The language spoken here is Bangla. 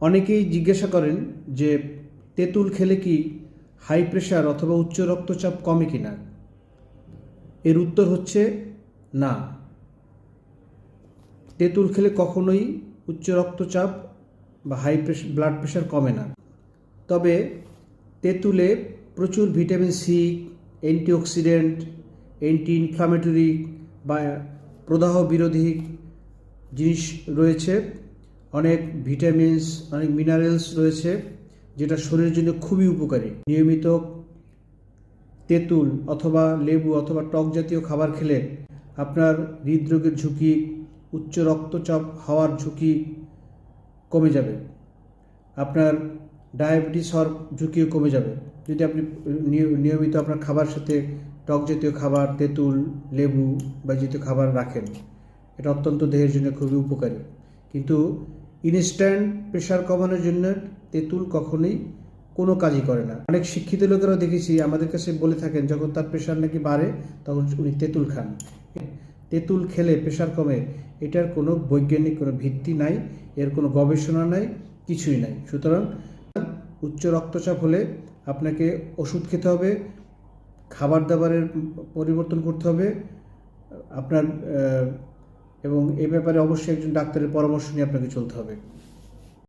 অনেকেই জিজ্ঞাসা করেন যে, তেঁতুল খেলে কি হাই প্রেশার অথবা উচ্চ রক্তচাপ কমে কি না এর উত্তর হচ্ছে, না। তেঁতুল খেলে কখনোই উচ্চ রক্তচাপ বা হাই প্রেশার ব্লাড প্রেশার কমে না। তবে তেঁতুলে প্রচুর vitamin C antioxidant anti inflammatory বা প্রদাহ বিরোধী জিনিস রয়েছে। অনেক ভিটামিনস, অনেক মিনারেলস রয়েছে, যেটা শরীরের জন্য খুবই উপকারী। নিয়মিত তেঁতুল অথবা লেবু অথবা টক জাতীয় খাবার খেলে আপনার হৃদরোগের ঝুঁকি, উচ্চ রক্তচাপ হওয়ার ঝুঁকি কমে যাবে। আপনার ডায়াবেটিস হওয়ার ঝুঁকিও কমে যাবে। যদি আপনি নিয়- নিয়মিত আপনার খাবার সাথে টক জাতীয় খাবার, তেঁতুল, লেবু বা জাতীয় খাবার রাখেন, এটা অত্যন্ত দেহের জন্য খুবই উপকারী। কিন্তু ইনস্ট্যান্ট প্রেশার কমানোর জন্য তেঁতুল কখনোই কোনো কাজই করে না। অনেক শিক্ষিত লোকেরাও দেখেছি, আমাদের কাছে বলে থাকেন, যখন তার প্রেশার নাকি বাড়ে, তখন উনি তেঁতুল খান। তেঁতুল খেলে প্রেশার কমে, এটার কোনো বৈজ্ঞানিক কোনো ভিত্তি নাই, এর কোনো গবেষণা নাই, কিছুই নাই। সুতরাং উচ্চ রক্তচাপ হলে আপনাকে ওষুধ খেতে হবে, খাবার দাবারের পরিবর্তন করতে হবে, আপনার এবং এ ব্যাপারে অবশ্যই একজন ডাক্তারের পরামর্শ নিয়ে আপনাকে চলতে হবে।